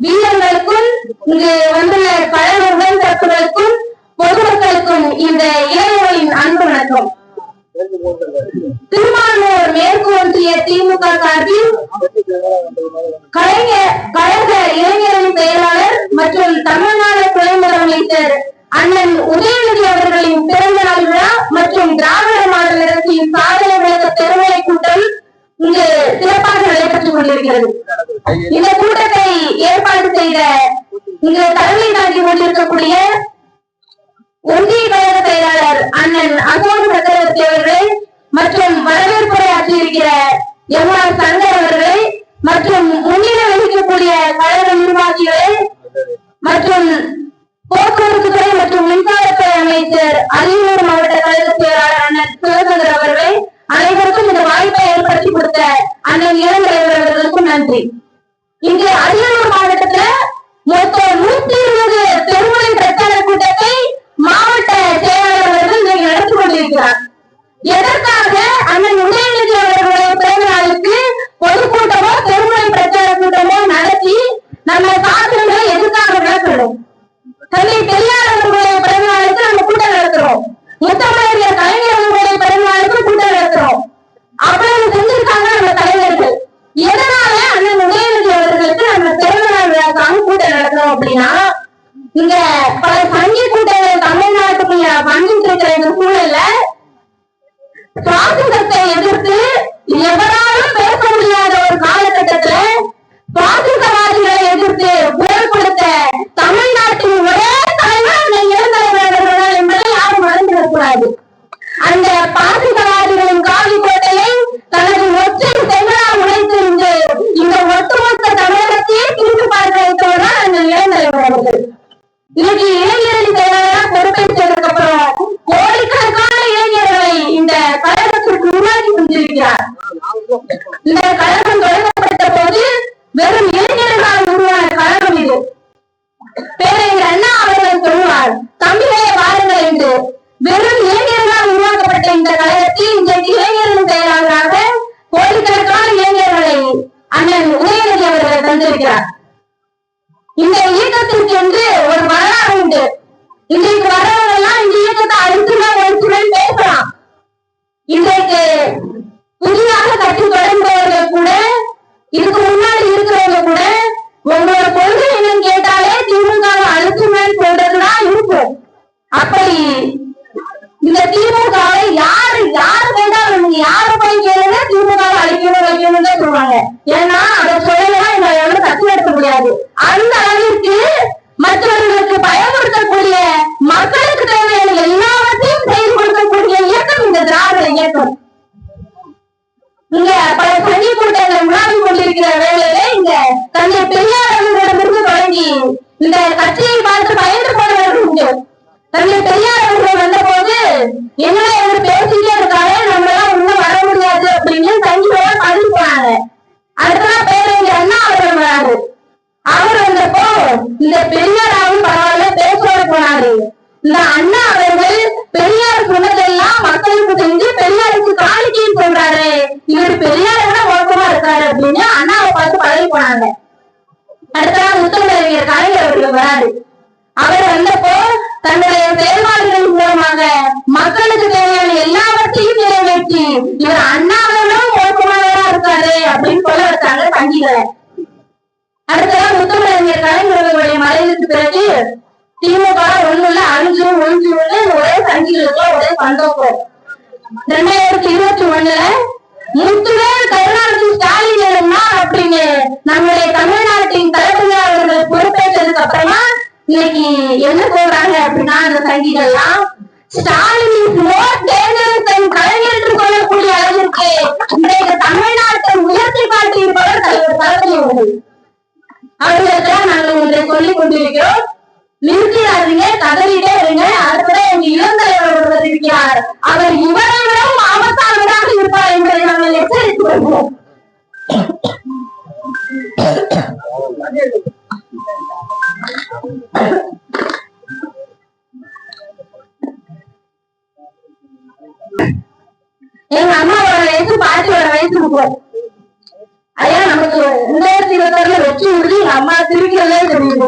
வீரர்களுக்கும் இங்கு வந்துள்ள கழக உடன்பிறப்புகளுக்கும் பொதுமக்களுக்கும் இந்த இளைஞர்களின் அன்பு வணக்கம். திருமானூர் மேற்கு ஒன்றிய திமுக சார்பில் கலைஞர் கழக இளைஞரின் செயலாளர் மற்றும் தமிழ்நாடு துணை முதலமைச்சர் அண்ணன் உதயநிதி அவர்களின் பிறந்த நாள் விழா மற்றும் திராவிட மாடல் அரசின் சாதனை விளக்க பெருமையை கூட்டம் இங்கு சிறப்பாக நடைபெற்றுக் கொண்டிருக்கிறது இந்த கூட்டத்தை ஏற்பாடு செய்த இங்கு தலைமை தாங்கி கொண்டிருக்கக்கூடிய ஒன்றிய கழக செயலாளர் அண்ணன் அசோக சக்கரவர்த்தி அவர்கள் மற்றும் வரவேற்புரை ஆற்றியிருக்கிற எம் ஆர் சங்கர் அவர்கள் மற்றும் முன்னிலை வகிக்கக்கூடிய கழக நிர்வாகிகள் மற்றும் போக்குவரத்து துறை மற்றும் மின்சாரத்துறை அமைச்சர் அரியலூர் மாவட்ட கழக செயலாளர் அண்ணன் சிவசங்கர் அவர்கள் அனைவருக்கும் வாய்ப்பை ஏற்படுத்தி கொடுத்த அண்ணன் இளங்கலைவர்களுக்கும் நன்றி. இங்கு அரியலூர் மாவட்டத்துல மொத்தம் நூத்தி இருபது தெருமுனை பிரச்சார கூட்டத்தை மாவட்ட செயலாளர் அவர்கள் இன்றைக்கு நடத்தி கொண்டிருக்கிறார். எதற்காக அண்ணன் உதயநிதி அவர்களுடைய பிறந்த நாளுக்கு பொதுக்கூட்டமோ தெருமுனை பிரச்சார கூட்டமோ நடத்தி நம்ம சாதனைகளை எதுக்காக நடத்தணும் தன்னை பெரியார் அவர்களுடைய பிறந்த நாளுக்கு நம்ம கூட்டம் நடத்துறோம் முத்தமிழர் கலைஞர் அவர்களுடைய பிறந்த நாளுக்கு கூட்டம் அவ்வளவு செஞ்சிருக்காங்க நம்ம தலைவர்கள். எதனால அண்ணன் உதயநிதி அவர்களுக்கு நம்ம பிறந்த நாள் விழாக்காக கூட்டம் நடத்துறோம் அப்படின்னா இங்க பல சங்கி கூட்டங்கள் தமிழ்நாட்டுக்குள்ள வந்துட்டு இருக்கிற இந்த சூழல்ல சுவாசத்தை எதிர்த்து எவராலும் இருக்கிறார். இந்த இயக்கத்திற்கு என்று ஒரு வரலாறு உண்டு. இன்றைக்கு வரவங்கெல்லாம் இந்த இயக்கத்தை அழுத்துடன் அழுத்துடன் பேசலாம். இன்றைக்கு புதிதாக கட்டி தொடங்குபவர்கள் கூட இதுக்கு முன்னாடி இருக்கிறவங்க கூட உங்களோட கொள்கை என்னன்னு கேட்டாலே திமுக அழுத்துமேன்னு சொல்றதுதான் இருக்கும் அப்படி இந்த திமுகவை யாரு யாரு கேட்டாலும் யாரு போய் கேளுங்க திமுக அழிக்கணும் வைக்கணும் தான் சொல்லுவாங்க. ஏன்னா அதை கட்சி அந்த அளவிற்கு மற்றவர்களுக்கு பயமுறுத்தக்கூடிய மக்களுக்கு தேவையான எல்லாவற்றையும் செய்து கொடுக்கக்கூடிய இயக்கம் இந்த திராவிட இயக்கம். இங்க பல சனி கூட்டங்கள் உலாவி கொண்டிருக்கிற வேலையில இங்க தந்தை பெரியார் அவர்களிடமிருந்து தொடங்கி இந்த கட்சியை வாரம் ஒண்ணு இல்ல அஞ்சு ஒன்று ஒண்ணு ஒரே சங்கிகளுக்கு ஒரே சந்தோஷம் ரெண்டாயிரத்தி இருபத்தி ஒண்ணுல முத்துவேல் கருணாநிதி ஸ்டாலின் வேணும்னா அப்படின்னு நம்முடைய தமிழ்நாட்டின் தளபதி அவர்கள் பொறுப்பேற்றதுக்கு அப்புறமா இன்னைக்கு என்ன சொல்றாங்க அப்படின்னா அந்த சங்கிகள்லாம் ஸ்டாலின் கலைஞர் என்று அளவிற்கு இன்றைக்கு தமிழ்நாட்டை உயர்த்தி காட்டியிருப்பவர் தலைவர் தளபதி அவர்கள் அவர்களுக்கெல்லாம் நாங்கள் ஒன்றை சொல்லிக் கொண்டிருக்கிறோம். நிறுத்திடாதீங்க கதறிட்டே இருங்க. அடுத்தது எங்க இளந்தலைவர் இருக்கிறார் அவர் இவரை விடவும் ஆபத்தானவராக இருப்பார் என்பதை நாங்கள் எச்சரித்து வருகிறோம் எங்க அம்மாவோட வயசு பாட்டியோட வயசு முப்பது ஐயா நமக்கு ரெண்டாயிரத்தி இருபத்தி ஆறுல வெற்றி உறுதி எங்க அம்மா சிரிக்கிறதே தெரியுது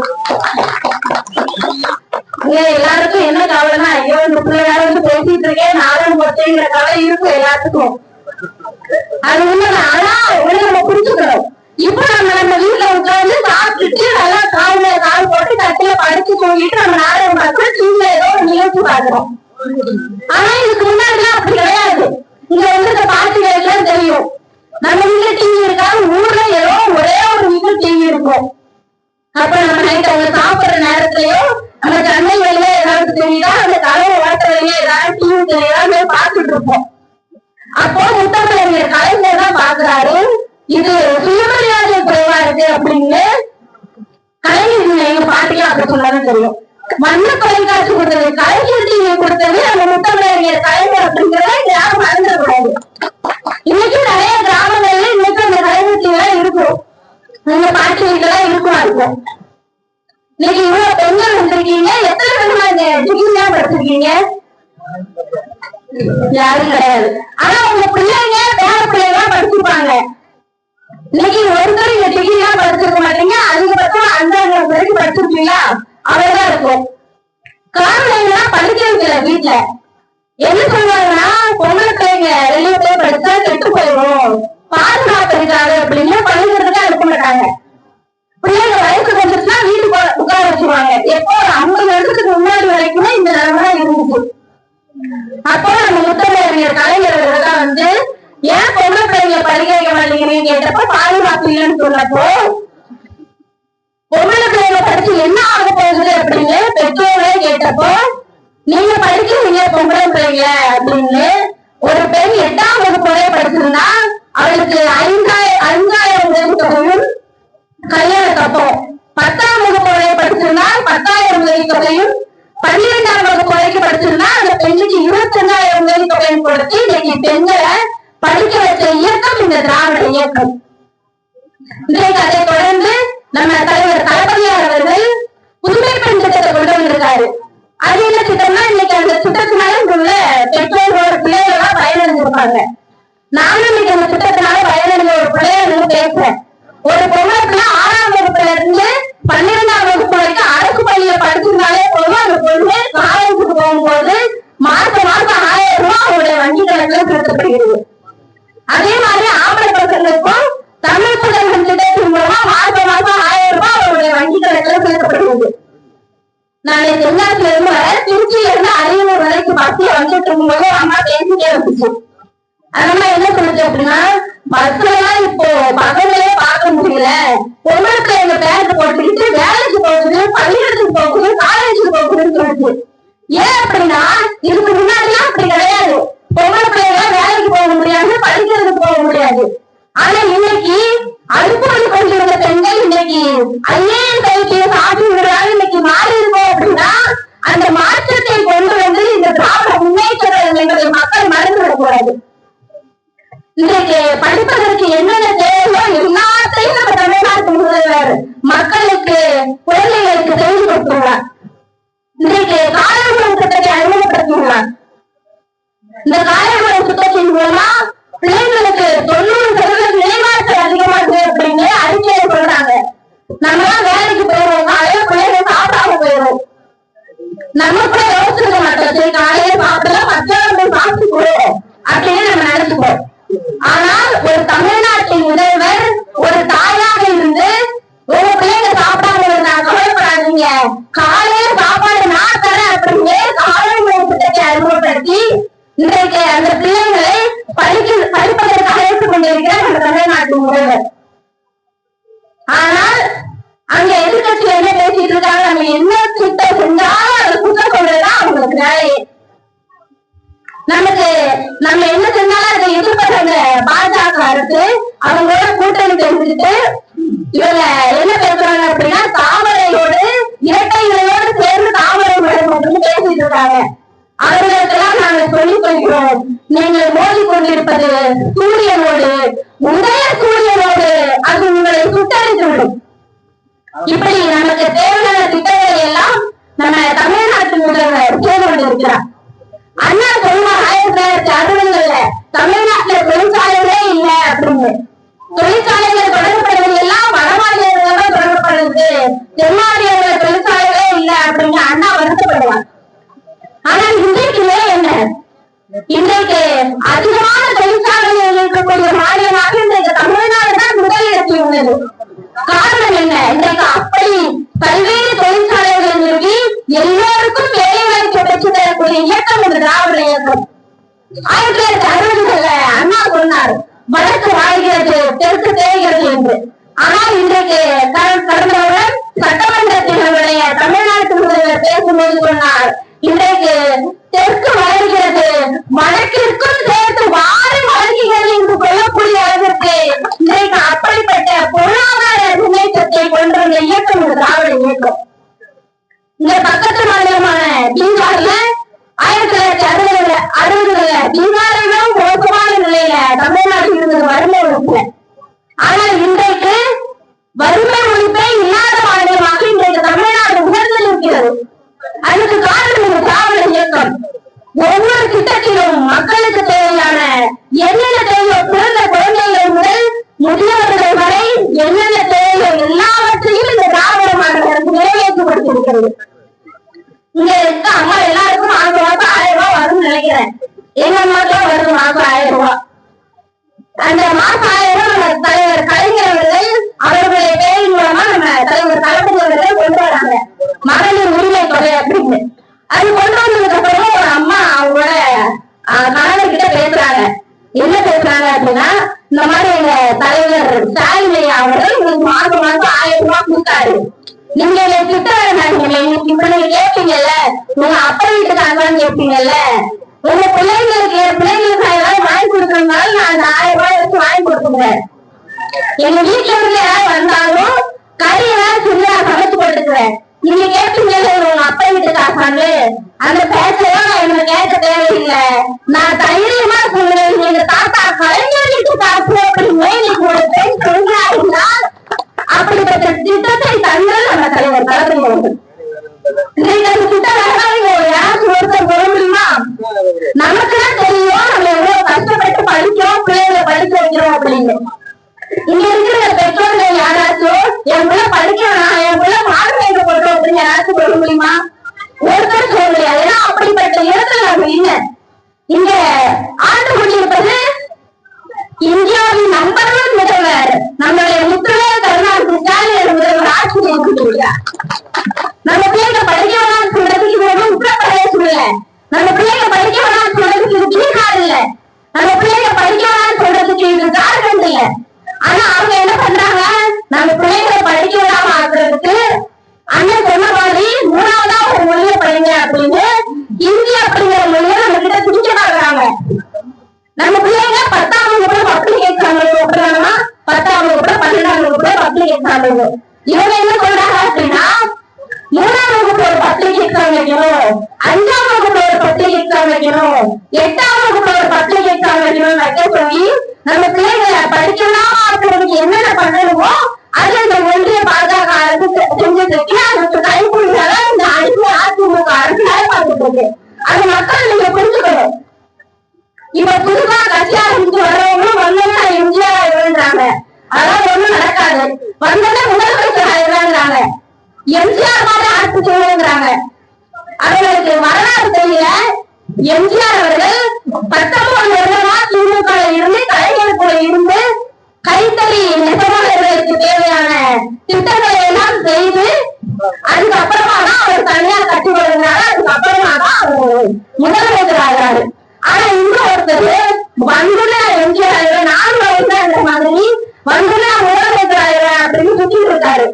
எல்லாருக்கும் என்ன கவலைன்னா ஐயோ இந்த பிள்ளை வந்து பேசிட்டு இருக்கேன் நானும் போச்சேங்கிற கவலை இருக்கும் எல்லாத்துக்கும். அது உண்மைதான். ஆனா உடனே நம்ம புரிஞ்சுக்கணும். இப்ப நம்ம நம்ம வீட்டுல உட்காந்து சாப்பிட்டுட்டு நல்லா கால கால் போட்டு தட்டுல படுத்து தூங்கிட்டு நம்ம நாடகம் பார்த்து டிவில ஏதோ ஒரு நிகழ்ச்சி பாக்குறோம் ஆனா இதுக்கு முன்னாடி அப்படி கிடையாது. இங்க வந்து இந்த பாட்டுகள் எல்லாம் தெரியும். நம்ம வீட்டுல டிவி இருக்காது ஊர்ல ஏதோ ஒரே ஒரு வீட்டுல டிவி இருக்கும். அப்ப நம்ம நைட் அவங்க சாப்பிடுற நேரத்துலயோ நம்ம சென்னை வெளியில ஏதாவது தெரியுதா? அந்த கலை ஓட்ட வெளியே ஏதாவது டிவி தெரியுதா? பார்த்துட்டு இருப்போம். அப்போ முத்தமிழர் கலைஞர் தான் பாக்குறாரு இது சுயமரியாதை குறைவா இருக்கு அப்படின்னு கலைஞர் எங்க பாட்டிலாம் அப்படி சொன்னாலும் தெரியும். மண்ணு தொலைக்காட்சி கொடுத்தது கலைஞர் டிவி கொடுத்தது நம்ம முத்தமிழர் கலைஞர் அப்படிங்கிறத யாரும் மறந்துடக்கூடாது. இன்னைக்கும் நிறைய கிராமங்கள்ல இன்னைக்கும் அந்த கலைஞர் எல்லாம் இருக்கும். உங்க பாட்டி வீட்டுல இருக்கும் இருக்கும் இன்னைக்கு இவ்வளவு பெண்கள் வந்திருக்கீங்க. எத்தனை பெண்கள் இந்த டிகிரி படிச்சிருக்கீங்க? யாரும் கிடையாது. ஆனா உங்க பிள்ளைங்க வேற பிள்ளைங்க படிச்சிருப்பாங்க இன்னைக்கு ஒருத்தர் இந்த டிகிரி எல்லாம் படிச்சிருக்க மாட்டீங்க. அதிகபட்சம் அஞ்சாம் கிளாஸ் வரைக்கும் படிச்சிருக்கீங்களா அவ்வளவுதான் இருக்கும். காரணம் எல்லாம் படிக்கிறது இல்லை வீட்டுல என்ன சொல்லுவாங்கன்னா பொம்பளை பிள்ளைங்க வெளியே போய் படிச்சா கெட்டு போயிடும் பாதுகாப்பு இருக்காது. அப்படின்னு பள்ளிக்கூடத்துக்கு அனுப்ப மாட்டாங்க. பிள்ளைங்க வயசுக்கு வந்துச்சுன்னா வீட்டுக்கு உட்கார வச்சிருவாங்க. எப்போ ஒரு ஐம்பது வருஷத்துக்கு முன்னாடி வரைக்குமே இந்த நிலைமை இருந்துச்சு. அப்போ நம்ம முத்தமிழறிஞர் கலைஞர்கள் வந்து ஏன் பொம்பளை பிள்ளைங்க படிக்க வைக்க மாட்டேங்கிறீங்க? கேட்டப்ப பாதுகாப்பு இல்லைன்னு சொன்னப்போ பொம்பளை பிள்ளைங்க படிச்சு என்ன ஆக போகுது? அப்படின்னு பெற்றோர்களே கேட்டப்போ நீங்க படிக்கிறீங்க பொம்பளை பிள்ளைங்க அப்படின்னு ஒரு பெண் எட்டாம் வகுப்பு வரை படிச்சிருந்தா அவளுக்கு ஐந்தாயிரம் ஐந்தாயிரம் உதவித்தொகையும் கல்யாண கப்பம் பத்தாம் வகுப்பு வரை படிச்சிருந்தா பத்தாயிரம் உதவித்தொகையும் பன்னிரெண்டாம் வகுப்பு வரைக்கும் படிச்சிருந்தா அந்த பெண்ணுக்கு இருபத்தி இருபத்தஞ்சாயிரம் உதவித்தொகையும் கொடுத்து இன்னைக்கு பெண்களை படிக்க வச்ச இயக்கம் இந்த திராவிட இயக்கம். இன்றைக்கு அதை தொடர்ந்து நம்ம தலைவர் தளபதியார் அவர்கள் புதுமை பெண் திட்டத்தை கொண்டு வந்திருக்காரு. அது என்ன திட்டம் திட்டத்தினால உள்ள பெற்றோர்களோட பிள்ளைகளா பயனடைஞ்சிருப்பாங்க நானும் இன்னைக்கு அந்த திட்டத்தினால பயனடைஞ்ச ஒரு பிள்ளைய பேசுறேன். ஒரு பொம்பளை ஆறாம் வகுப்புல இருந்து பன்னிரெண்டாம் வகுப்பு வரைக்கும் அரசு பள்ளியில படிச்சிருந்தாலே போதும் அந்த பொண்ணு காலேஜுக்கு போகும்போது மாசம் மாசம் ஆயிரம் ரூபாய் அவருடைய வங்கி கணக்குல செலுத்தப்படுகிறது. அதே மாதிரி ஆம்பளை பசங்களுக்கும் தமிழ் புதல்வன் திட்டத்தின் மூலமா மாசம் மாசம் ஆயிரம் ரூபாய் அவருடைய வங்கி கணக்குல செலுத்தப்படுகிறது நான் தென்னாட்டுல இருந்து வர திருச்சியில இருந்து அரியலூர் வரைக்கும் பஸ்ல வந்துட்டு இருக்கும்போது அம்மா பேசிட்டே இருந்துச்சு அதனால என்ன சொல்லுச்சு அப்படின்னா பஸ்ல எல்லாம் இப்போ பகலே பார்க்க முடியல. பொம்பளை எங்க பேண்ட் போட்டுக்கிட்டு வேலைக்கு போகுது பள்ளிக்கூடத்துக்கு போகுது காலேஜுக்கு போகுதுன்னு சொல்லுச்சு ஏன் அப்படின்னா இதுக்கு முன்னாடிலாம் அப்படி ஒரு தமிழ்நாட்டின் முதல்வர் ஒரு தாயாக இருந்து ஒரு பிள்ளைங்க சாப்பிடாம இருந்தா கவலைப்படாதீங்க. காலையில சாப்பாடு நான் தரேன் அப்படின்னு காலை உணவு திட்டத்தை அறிமுகப்படுத்தி இன்றைக்கு அந்த பிள்ளைங்களை படிக்க படிப்பதற்காக ஏற்றுக் கொண்டிருக்கிறார் நம்ம தமிழ்நாட்டின் முதல்வர். ஆனால் அங்க எதிர்கட்சி என்ன பேசிட்டு இருக்காங்க? நம்ம என்ன திட்டம் செஞ்சாலும் அதை குற்றம் சொல்றதுதான் அவங்களுக்கு வேலையே. நமக்கு நம்ம என்ன செஞ்சாலும் அதை எதிர்பார்த்த பாஜக அரசு அவங்களோட கூட்டணி தெரிஞ்சுட்டு இவங்க என்ன பேசுறாங்க அப்படின்னா தாமரையோடு இரட்டை இலையோடு சேர்ந்து தாமரை மட்டும் பேசிட்டு இருக்காங்க. அவர்களுக்கெல்லாம் நாங்கள் சொல்லிக் கொள்கிறோம் நீங்கள் மோதி கொண்டிருப்பது சூரியனோடு உடைய சூரியனோடு அது உங்களை சுட்டரித்து விடும் இப்படி நமக்கு தேவையான திட்டங்களை எல்லாம் நம்ம தமிழ்நாட்டு முதல்வர் செய்து கொண்டிருக்கிறார். அண்ணா சொல்லுவாங்க ஆயிரத்தி தொள்ளாயிரத்தி அறுபதுகள்ல தமிழ்நாட்டுல தொழிற்சாலைகளே இல்ல அப்படின்னு. தொழிற்சாலைகள் தொடங்கப்படுவது எல்லாம் வடமாநிலங்கள தொடங்கப்படுது. வந்து தொழிற்சாலைகளே இல்ல அப்படின்னு அண்ணா வருத்தப்படுவார். ஆனால் இன்றைக்கு என்ன? இன்றைக்கு அதிகமான தொழிற்சாலைகள் இருக்கக்கூடிய மாநிலமாக இன்றைக்கு தமிழ்நாடு தான் முதலிடத்தில் உள்ளது. காரணம் என்ன? இன்றைக்கு அப்படி பல்வேறு தொழிற்சாலைகள் நிறுவி எல்லோருக்கும் வேலை வாய்ப்பு பெற்று தரக்கூடிய இயக்கம் இந்த திராவிட இயக்கம். ஆயிரத்தி தொள்ளாயிரத்தி அறுபதுகள்ல அண்ணா சொன்னார் வடக்கு வாழ்கிறது தெற்கு தேய்கிறது என்று. ஆனால் இன்றைக்கு கடந்தவுடன் சட்டமன்றத்தினுடைய தமிழ்நாட்டு முதல்வர் பேசும்போது சொன்னார் இன்றைக்கு தெற்கு வளர்கிறது வடக்கிற்கும் சேர்த்து வாரி வளர்கிறது என்று சொல்லக்கூடிய அளவிற்கு இன்றைக்கு அப்படிப்பட்ட பொருளாதார முன்னேற்றத்தை கொண்டுள்ள இயக்கம் திராவிட இயக்கம். இந்த பக்கத்து மாநிலமான பீகார்ல ஆயிரத்தி தொள்ளாயிரத்தி அறுபதுல அறுபதுல பீகாரை விட மோசமான நிலையில தமிழ்நாட்டில் இருந்தது வறுமை ஒழிப்புல ஆனால் இன்றைக்கு வறுமை ஒழிப்பே இல்லாத மாநிலமாக இன்றைக்கு தமிழ்நாடு உயர்ந்து நிற்கிறது. அதுக்கு காரணம் இந்த திராவிட இயக்கம். ஒவ்வொரு திட்டத்திலும் மக்களுக்கு தேவையான என்னென்ன தேவையோ பிறந்த குழந்தைகள் முதல் முதியவர்கள் வரை என்னென்ன தேவையோ எல்லாவற்றையும் இந்த திராவிட மாநில அரசு இங்க இருக்க அம்மா எல்லாருக்கும் மாசம் மாசம் ஆயிரம் ரூபாய் வரும்னு நினைக்கிறேன். எங்க அம்மாக்கெல்லாம் வருது மாசம் ஆயிரம் ரூபாய்? அந்த மாசம் ஆயிரம் ரூபாய் நம்ம தலைவர் கலைஞர் அவர்கள் அவர்களுடைய பேரின் மூலமா நம்ம தலைவர் தளபதி அவர்கள் கொண்டு வராங்க. மகளிர் உரிமை தொகை அப்படின்னு. அது கொண்டு வந்ததுக்கு அப்புறம் ஒரு அம்மா அவங்களோட கணவர் கிட்ட பேசுறாங்க. என்ன பேசுறாங்க அப்படின்னா இந்த மாதிரி எங்க தலைவர் ஸ்டாலின் அவர்கள் உங்களுக்கு மாசம் மாசம் ஆயிரம் ரூபாய் கொடுத்தாரு. நீங்க என்னை திட்ட வேண்டாம் இப்ப நீங்க கேட்பீங்கல்ல உங்க அப்பா வீட்டுக்காரங்களான்னு கேட்பீங்கல்ல உங்க பிள்ளைங்களுக்கு என் பிள்ளைங்களுக்கு ஏதாவது வாங்கி கொடுக்கறதுனால நான் அந்த ஆயிரம் ரூபாய் வச்சு வாங்கி கொடுத்துக்கிறேன் எங்க வீட்டுல இருந்து யாராவது வந்தாலும் கறி ஏதாவது சின்னதா சமைச்சு கொடுத்துக்கிறேன் நீங்க கேட்பீங்கல்ல உங்க அப்பா வீட்டுக்காரங்க அந்த பேச்செல்லாம் நான் எனக்கு கேட்க தேவையில்லை. நான் தைரியமா சொல்லுவேன். எங்க தாத்தா கலைஞர் செய்யணுங்கிறாங்க அவர்களுக்கு வரலாறு தெரியல. எம்ஜிஆர் அவர்கள் பத்தொன்பது வருடமா திமுக இருந்து கலைஞர் கூட இருந்து கைத்தறி நெசவாளர்களுக்கு தேவையான திட்டங்களை எல்லாம் செய்து அதுக்கப்புறமா தான் அவர் தனியார் கட்டி வருகிறாரு அதுக்கப்புறமா தான் அவர் முதலமைச்சர் ஆகிறாரு. ஆனா இன்னும் ஒருத்தர் வந்துள்ள எம்ஜிஆர் ஆகிறேன் வயசுல இந்த மாதிரி வந்துள்ள முதலமைச்சர் ஆகிறார் அப்படின்னு சுத்திட்டு இருக்காரு.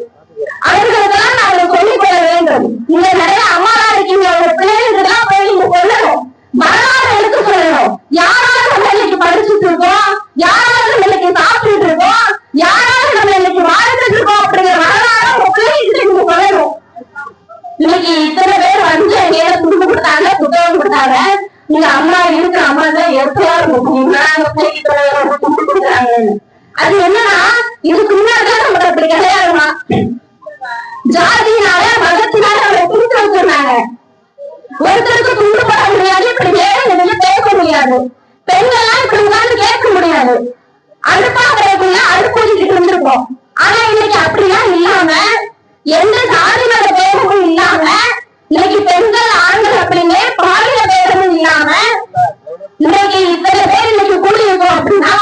அவர்களுக்கெல்லாம் நாங்கள் சொல்லிக் கொள்ள வேண்டும். இங்க நிறைய அம்மாவா இருக்கீங்க. அவங்க பிள்ளைகளுக்கெல்லாம் போய் நீங்க சொல்லணும். வரலாறு எடுத்து சொல்லணும். யாராவது நம்ம இன்னைக்கு படிச்சுட்டு இருக்கோம்? யாராவது நம்ம இன்னைக்கு சாப்பிட்டுட்டு இருக்கோம்? யாராவது நம்ம இன்னைக்கு வாழ்ந்துட்டு இருக்கோம் அப்படிங்கிற வரலாறு உங்க பிள்ளைகிட்ட நீங்க சொல்லணும். இன்னைக்கு இத்தனை பேர் வந்து எங்க துண்டு கொடுத்தாங்க புத்தகம் கொடுத்தாங்க. நீங்க அம்மா இருக்கிற அம்மா தான் எப்பயா இருக்கும் நாங்க துண்டு கொடுக்குறாங்கன்னு. அது என்னன்னா இதுக்கு முன்னாடி நம்மளுக்கு அப்படி கிடையாதுமா ஜாதியினால மதத்தினால அவரை பிரித்து வச்சிருந்தாங்க ஒருத்தருக்கு துண்டு போட முடியாது இப்படி வேற எதுவும் கேட்க முடியாது. பெண்கள்லாம் இப்படி உட்கார்ந்து கேட்க முடியாது. அடுப்பாங்கிறதுக்குள்ள அடுப்பு ஊதிக்கிட்டு இருந்திருப்போம். ஆனா இன்னைக்கு அப்படிலாம் இல்லாம எந்த சாதி மத பேதமும் இல்லாம இன்னைக்கு பெண்கள் ஆண்கள் அப்படின்னு பாலின பேரமும் இல்லாம இன்னைக்கு இத்தனை பேர் இன்னைக்கு கூடியிருக்கோம் அப்படின்னா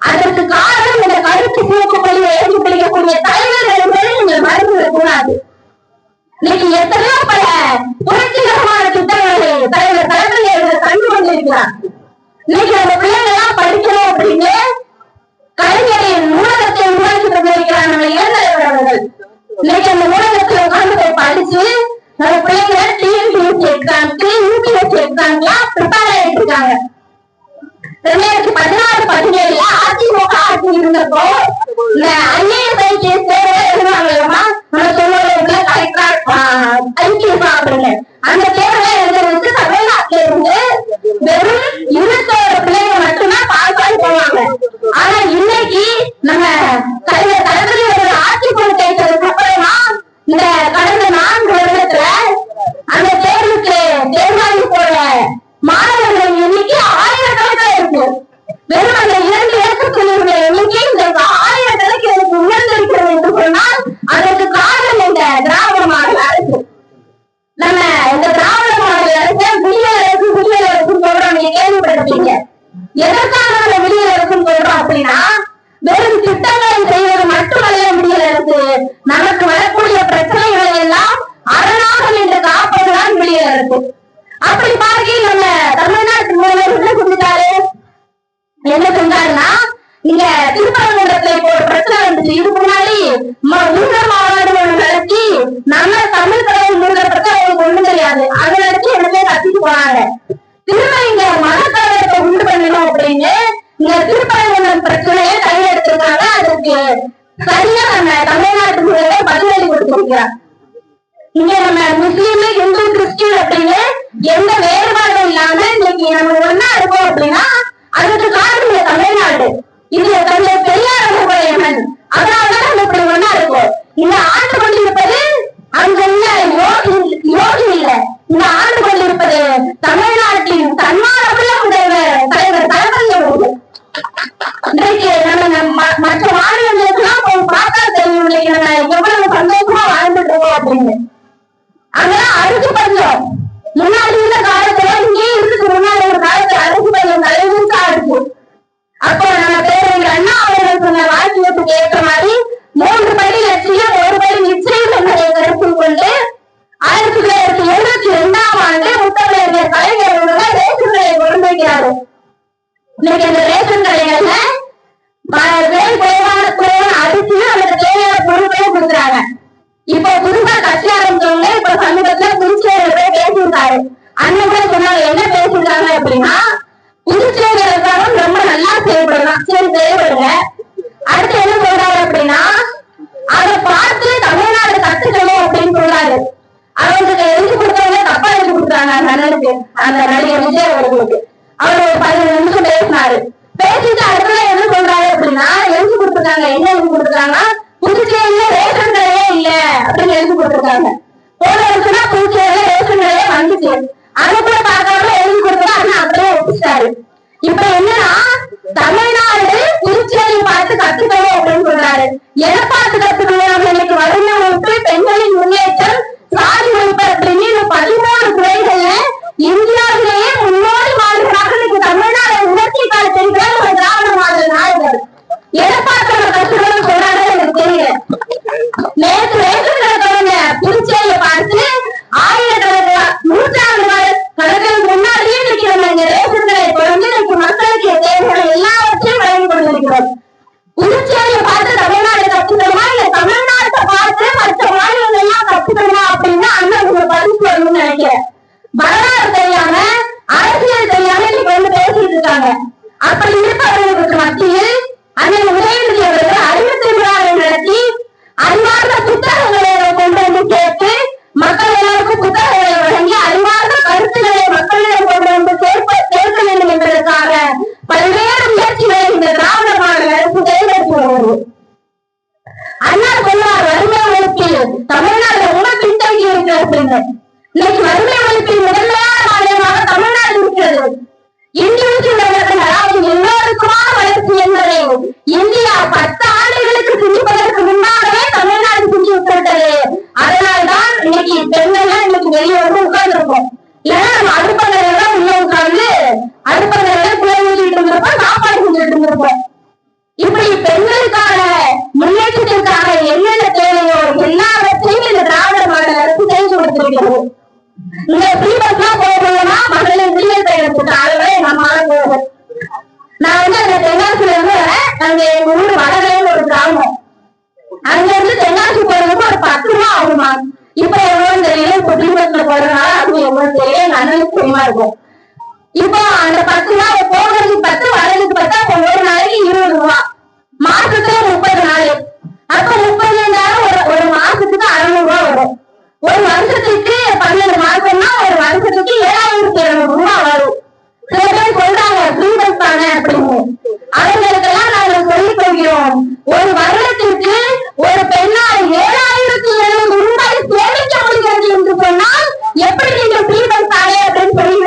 அதற்கு காரணம் இந்த கருத்து சிவப்பு எழுந்து ஏற்றி பிடிக்கக்கூடிய தலைவர்கள் நீங்கள் மறந்துவிடக் கூடாது இன்னைக்கு எத்தனையோ பல புரட்சிகரமான திட்டங்களை தலைவர் தலைமையை கண்டு கொண்டிருக்கிறார். இன்னைக்கு அந்த பிள்ளைங்க எல்லாம் படிக்கணும் அப்படின்னு ஆட்சி இருந்தப்போ இந்த ஐஏஎஸ் ஐபிஎஸ் தேர்வு எழுதுவாங்கல்லமா நம்ம அப்படின்னு. அந்த தேர்வை எழுதுறதுக்கு தமிழ்நாட்டுல இருந்து வெறும் இருபத்தோரு பிள்ளைங்க மட்டும்தான் பாஸ் ஆகி போவாங்க. ஆனா இன்னைக்கு நம்ம தலைவர் தளபதி ஒரு ஆட்சி பொறுப்பேற்றதுக்கு அப்புறமா இந்த கடந்த நான்கு வருடத்துல அந்த தேர்வுக்கு தேர்வாகி போற மாணவர்கள் எண்ணிக்கை ஆயிரக்கணக்கில் இருக்கு. வெறும் இங்க நம்ம முஸ்லீம் இந்து கிறிஸ்டின் அப்படின்னு எந்த வேறுபாடும் இல்லாம இன்னைக்கு நம்ம ஒன்னா இருக்கோம் அப்படின்னா அதுக்கு காரணம் இந்த தமிழ்நாடு. இது தந்தை பெரியார் அவர்களுடைய மண் அதனாலதான் நம்ம இப்படி ஒன்னா இருக்கோம். இந்த ஆண்டு இன்னைக்கு அந்த ரேஷன் கடைகள்ல பல பேர் குறைவான குறைவான அரிசியும் அதுக்கு தேவையான பொருட்களும் கொடுக்குறாங்க. இப்போ புதுசா கட்சி ஆரம்பிச்சவங்க இப்ப சமீபத்துல புதுச்சேரியில போய் பேசியிருந்தாரு அண்ணன் கூட சொன்னாங்க என்ன பேசியிருக்காங்க? அப்படின்னா புதுச்சேரி அரசாங்கம் ரொம்ப நல்லா செயல்படலாம். சரி செயல்படுங்க. அடுத்து என்ன சொல்றாரு அப்படின்னா அதை பார்த்து தமிழ்நாடு கத்துக்கணும் அப்படின்னு சொல்றாரு. அவங்களுக்கு எழுதி கொடுத்தவங்க தப்பா எழுதி கொடுக்குறாங்க அந்த நடிகர் விஜய் அவர்களுக்கு. அவர் ஒரு பதினஞ்சு நிமிஷம் பேசினாரு. பேசிட்டு அடுத்தது என்ன சொல்றாரு அப்படின்னா எழுதி கொடுத்துருக்காங்க. என்ன எழுதி கொடுத்துருக்காங்கன்னா புதுச்சேரியில ரேஷன் கடையே இல்ல அப்படின்னு எழுதி கொடுத்துருக்காங்க. போன வருஷம்னா புதுச்சேரியில ரேஷன் கடையே வந்துச்சு. அதை கூட பார்க்காம எழுதி கொடுத்தா அப்படியே ஒப்பிச்சிட்டாரு. இப்ப என்னன்னா இந்த பீப்பிள்ஸ் எல்லாம் போகணும்னா மகளிர் விடியல் பயணம் போட்டு அதுவே எங்க அம்மால நான் வந்து அந்த தென்னாசில இருந்து வரேன். அங்க எங்க ஊர் வடகரைன்னு ஒரு கிராமம். அங்க இருந்து தென்னாசி போறதுக்கு ஒரு பத்து ரூபா ஆகுமா? இப்ப எவ்வளவு தெரியல. இப்ப பீப்பிள்ஸ்ல போறதுனால அது எவ்வளவு தெரியல. இப்போ அந்த பத்து ரூபா போகிறதுக்கு பத்து வர்றதுக்கு பத்தா ஒரு நாளைக்கு இருபது ரூபா. மாசத்துல முப்பது நாள். அப்ப முப்பது நாள் ஒரு ஒரு மாசத்துக்கு அறுநூறு ரூபா வரும். ஒரு வருஷத்துக்கு பன்னெண்டு மாசம்னா ஒரு வருஷத்துக்கு ஏழாயிரத்தி இருநூறு ரூபாய் வரும். சில பேர் சொல்றாங்க ஸ்டூடெண்ட் தானே அப்படின்னு. அவர்களுக்கெல்லாம் நாங்கள் சொல்லிக் கொள்கிறோம் ஒரு வருடத்திற்கு ஒரு பெண்ணால் ஏழாயிரத்தி எழுநூறு ரூபாய் சேமிக்க முடிகிறது என்று சொன்னால் எப்படி நீங்கள் ஸ்டூடெண்ட் தானே அப்படின்னு சொல்லி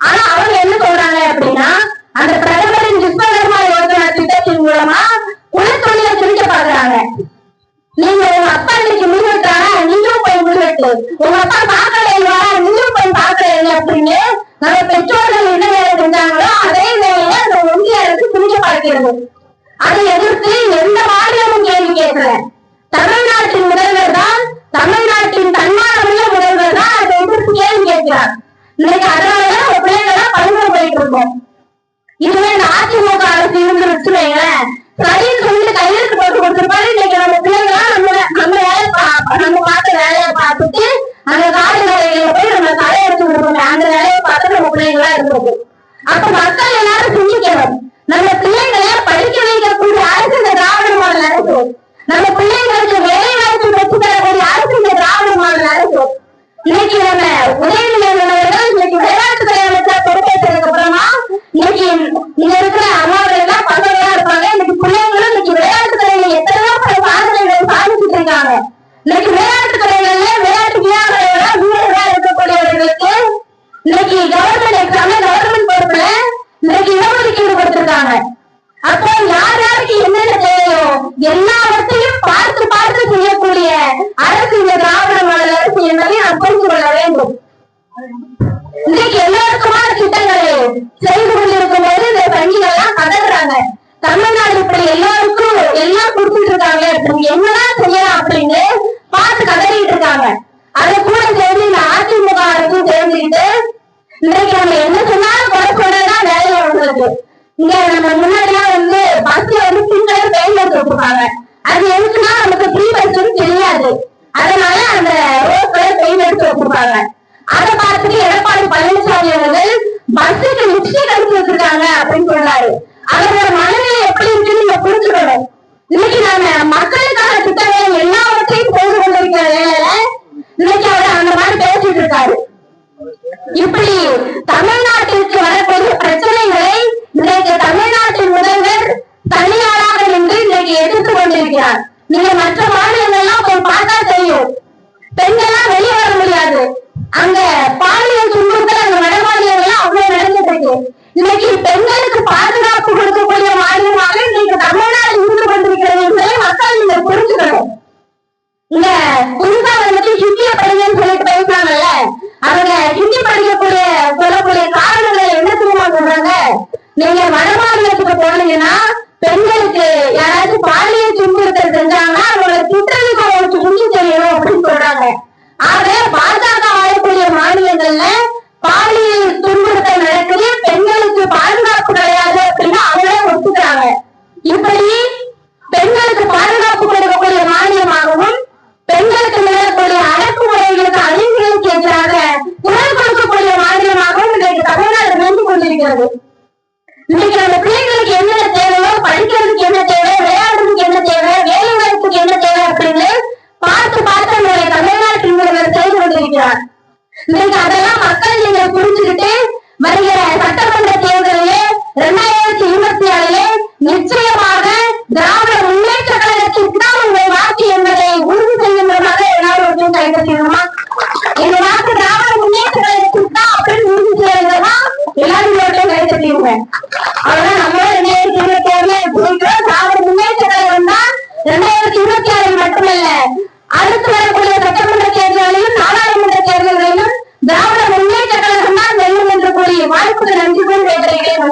Ah, No, no, no. நீங்க வடமாநிலத்துக்கு போனீங்கன்னா பெண்களுக்கு யாராவது பாலியல் துன்புறுத்தல் செஞ்சாங்கன்னா அவங்களை திட்டத்துக்கு அவங்களுக்கு துணி தெரியணும் அப்படின்னு சொல்றாங்க. ஆக பாஜக வாழக்கூடிய மாநிலங்கள்ல பாலியல் துன்புறுத்தல் நடக்குது பெண்களுக்கு பாதுகாப்பு கிடையாது அப்படின்னு அவங்களே ஒத்துக்கிறாங்க. இப்படி பெண்களுக்கு பாதுகாப்பு கொடுக்கக்கூடிய மாநிலமாகவும் பெண்களுக்கு நிலக்கூடிய அடக்குமுறைகளுக்கு அழிவுகளுக்கு எதிராக குரல் கொடுக்கக்கூடிய மாநிலமாகவும் இன்றைக்கு தமிழ்நாடு நின்று கொண்டிருக்கிறது. இன்னைக்கு நம்ம பிள்ளைங்களுக்கு என்ன தேவையோ படிக்கிறதுக்கு என்ன தேவை விளையாடுறதுக்கு என்ன தேவை வேலை வாய்ப்புக்கு என்ன தேவை அப்படின்னு பார்த்து பார்த்து நம்மளுடைய தமிழ்நாட்டு முதல்வர் செய்து கொண்டிருக்கிறார். இன்னைக்கு அதெல்லாம் மக்கள் நீங்க புரிஞ்சுக்கிட்டு வருகிற சட்டமன்ற தேர்தலிலே இரண்டாயிரத்தி இருபத்தி ஆறுலே நிச்சயம் தெரியுங்க அதனால நம்ம ரெண்டாயிரத்தி இருபத்தி ஆறுல இருக்கிறோம் திராவிட முன்னேற்ற கழகம் தான் ரெண்டாயிரத்தி இருபத்தி ஆறு மட்டுமல்ல. அடுத்து வரக்கூடிய சட்டமன்ற தேர்தலிலும் நாடாளுமன்ற தேர்தல்களிலும் திராவிட முன்னேற்ற கழகம் தான் வெல்லும் என்று கூறிய வாய்ப்புகள் நன்றி கூறி வைத்திருக்கிறேன்